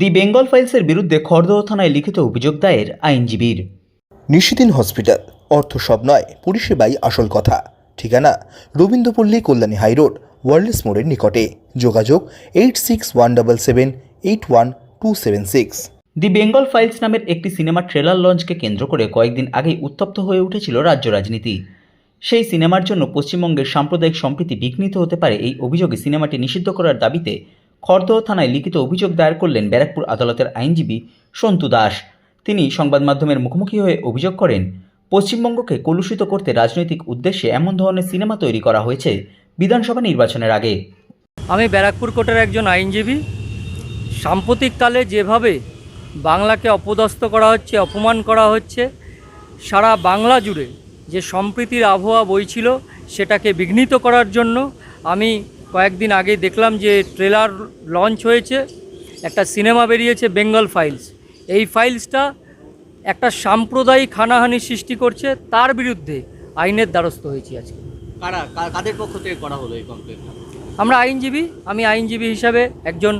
দি বেঙ্গল ফাইলসের বিরুদ্ধে খড়দহ থানায় লিখিত অভিযোগ দায়ের আইনজীবীর। নিশিদিন হসপিটাল অর্থ সব নয় পরিষেবাই আসল কথা। ঠিকানা রবীন্দ্রপল্লী কল্যাণী হাইরোড ওয়ার্ল্ডস মোড়ের নিকটে। যোগাযোগ eight six one double seven eight one two seven six. The Bengal files নামের একটি সিনেমা ট্রেলার লঞ্চকে কেন্দ্র করে কয়েকদিন আগেই উত্তপ্ত হয়ে উঠেছিল রাজ্য রাজনীতি। সেই সিনেমার জন্য পশ্চিমবঙ্গের সাম্প্রদায়িক সম্প্রীতি বিঘ্নিত হতে পারে এই অভিযোগে সিনেমাটি নিষিদ্ধ করার দাবিতে খড়দহ থানায় লিখিত অভিযোগ দায়ের করলেন ব্যারাকপুর আদালতের আইনজীবী সন্তু দাস। তিনি সংবাদ মাধ্যমের মুখোমুখি হয়ে অভিযোগ করেন, পশ্চিমবঙ্গকে কলুষিত করতে রাজনৈতিক উদ্দেশ্যে এমন ধরনের সিনেমা তৈরি করা হয়েছে বিধানসভা নির্বাচনের আগে। আমি ব্যারাকপুর কোর্টের একজন আইনজীবী। সাম্প্রতিককালে যেভাবে বাংলাকে অপদস্থ করা হচ্ছে, অপমান করা হচ্ছে, সারা বাংলা জুড়ে যে সম্প্রীতির আবহাওয়া বইছিল সেটাকে বিঘ্নিত করার জন্য আমি কয়েকদিন আগে দেখলাম যে ট্রেলার লঞ্চ হয়েছে একটা সিনেমা বেরিয়েছে বেঙ্গল ফাইলস। এই ফাইলসটা একটা সাম্প্রদায়িক হানাহানি সৃষ্টি করছে তার বিরুদ্ধে আইনের দ্বারস্থ হয়েছি আজকে। কারা কাদের পক্ষ থেকে করা হলো এই কমপ্লেনটা আমরা আইনজীবী আমি আইনজীবী হিসাবে একজন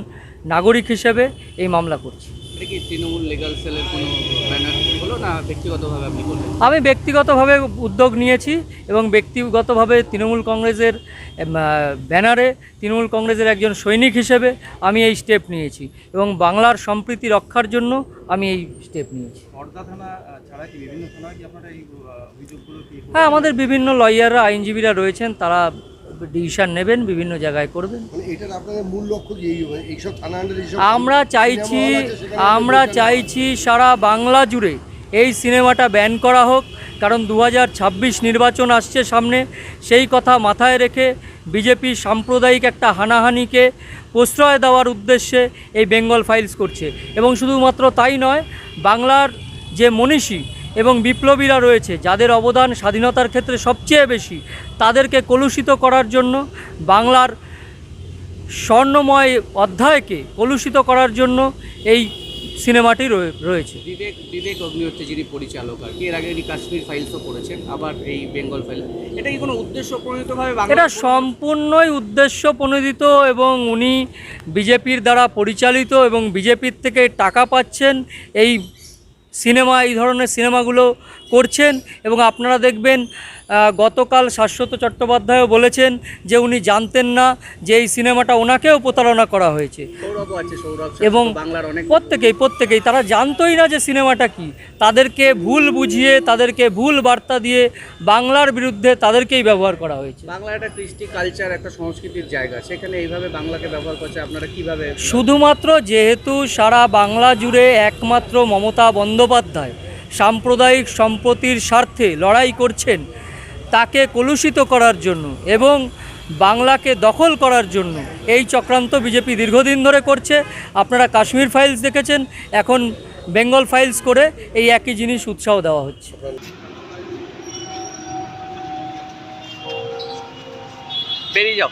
নাগরিক হিসাবে এই মামলা করছি। এটা কি তৃণমূল লিগাল সেলের কোনো ব্যানার হলো না ব্যক্তিগতভাবে আপনি করলেন আমি ব্যক্তিগতভাবে উদ্যোগ নিয়েছি এবং ব্যক্তিগতভাবে তৃণমূল কংগ্রেসের ব্যানারে তৃণমূল কংগ্রেসের একজন সৈনিক হিসেবে আমি এই স্টেপ নিয়েছি এবং বাংলার সম্প্রীতি রক্ষার জন্য আমি এই স্টেপ নিয়েছি। হ্যাঁ আমাদের বিভিন্ন লয়াররা আইনজীবীরা রয়েছেন তারা ডিসিশন নেবেন বিভিন্ন জায়গায় করবেন। মানে আমরা চাইছি আমরা চাইছি সারা বাংলা জুড়ে এই সিনেমাটা ব্যান করা হোক, কারণ দু হাজার ছাব্বিশ নির্বাচন আসছে সামনে, সেই কথা মাথায় রেখে বিজেপি সাম্প্রদায়িক একটা হানাহানিকে প্রশ্রয় দেওয়ার উদ্দেশ্যে এই বেঙ্গল ফাইলস করছে। এবং শুধুমাত্র তাই নয়, বাংলার যে মনীষী এবং বিপ্লবীরা রয়েছে, যাদের অবদান স্বাধীনতার ক্ষেত্রে সবচেয়ে বেশি, তাদেরকে কলুষিত করার জন্য, বাংলার স্বর্ণময় অধ্যায়কে কলুষিত করার জন্য এই সিনেমাটি রয়ে- রয়েছে। বিবেক বিবেক অগ্নিহোত্রী যিনি পরিচালক আর কি। এর আগে উনি কাশ্মীর ফাইলসও করেছেন আবার এই বেঙ্গল ফাইল এটা কি কোনো উদ্দেশ্য প্রণীতভাবে বাংলা এটা সম্পূর্ণই উদ্দেশ্য প্রণোদিত এবং উনি বিজেপির দ্বারা পরিচালিত এবং বিজেপির থেকে টাকা পাচ্ছেন এই সিনেমা এই ধরনের সিনেমাগুলো করছেন এবং আপনারা দেখবেন গতকাল শাশ্বত চট্টোপাধ্যায়ও বলেছেন যে উনি জানতেন না যে এই সিনেমাটা ওনাকেও প্রতারণা করা হয়েছে। এবং এবং বাংলার অনেক প্রত্যেকেই প্রত্যেকেই তারা জানতোই না যে সিনেমাটা কি। তাদেরকে ভুল বুঝিয়ে তাদেরকে ভুল বার্তা দিয়ে বাংলার বিরুদ্ধে তাদেরকেই ব্যবহার করা হয়েছে। বাংলা একটা কৃষ্টি কালচার একটা সংস্কৃতির জায়গা সেখানে এইভাবে বাংলাকে ব্যবহার করছে আপনারা কীভাবে শুধুমাত্র যেহেতু সারা বাংলা জুড়ে একমাত্র মমতা বন্দ্যোপাধ্যায় সাম্প্রদায়িক সম্পত্তির স্বার্থে লড়াই করছেন তাকে কলুষিত করার জন্য এবং বাংলাকে দখল করার জন্য। এই চক্রান্ত বিজেপি দীর্ঘদিন ধরে করছে। আপনারা কাশ্মীর ফাইলস দেখেছেন। এখন বেঙ্গল ফাইলস করে এই একই জিনিস উৎসাহ দেওয়া হচ্ছে। বেরিয়ে যাও।